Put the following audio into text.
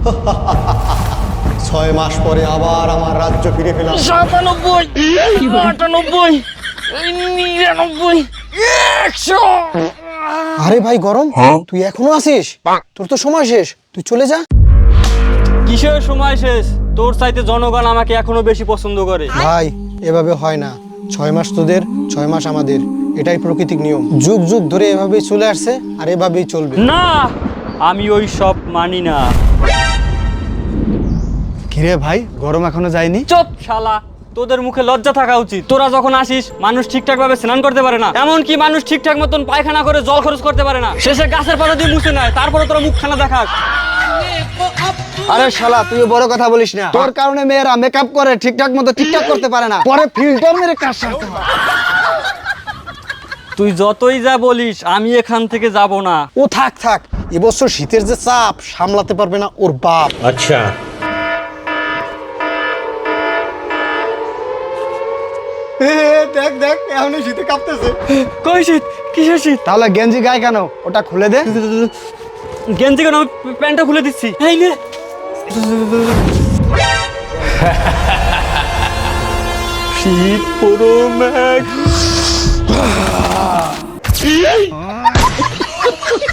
ছয় মাস পরে আবার আমার রাজ্য ফিরে পেলাম। সাতানব্বই আটানব্বই নিরানব্বই একশো। আরে ভাই গরম? তুই এখনও আছিস? তোর তো সময় শেষ। তুই চলে যা। কিসের সময় শেষ? তোর চাইতে জনগণ আমাকে এখনও বেশি পছন্দ করে। ভাই এভাবে হয় না। ছয় মাস তোদের ছয় মাস আমাদের। এটাই প্রকৃতিক নিয়ম। যুগ যুগ ধরে এভাবেই চলে আসছে আর এভাবেই চলবে। না আমি ওই সব মানি না। কিরে ভাই গরম এখনও যায়নি? চুপ শালা তোদের মুখে লজ্জা থাকা উচিত। তোরা যখন আসিস মানুষ ঠিকঠাক ভাবে স্নান করতে পারে না। এমন কি মানুষ ঠিকঠাক মতন পায়খানা করে জল খরচ করতে পারে না। শেষে গাছের পাতা দিয়ে মুছে নেয় তারপরে তোরা মুখখানা দেখাস। আরে শালা তুই বড় কথা বলিস না। তোর কারণে মেয়েরা মেকআপ করে ঠিকঠাক মতো ঠিকঠাক করতে পারে না। পরে ফিল্টার মেরে কাজ সারতে তুই যতই যা বলিস আমি এখান থেকে যাব না। ও থাক থাক। এবছর শীতের যে চাপ সামলাতে পারবে না ওর বাপ। আচ্ছা। দেখ দেখ এখন শীতে কাঁপতেছে। কই শীত? কিসের শীত? তাহলে গেঞ্জি গায়ে কেন? ওটা খুলে দে। গেঞ্জি কেন? আমি প্যান্টটা খুলে দিচ্ছি। এই নে। শীত পুরো ম্যাগ।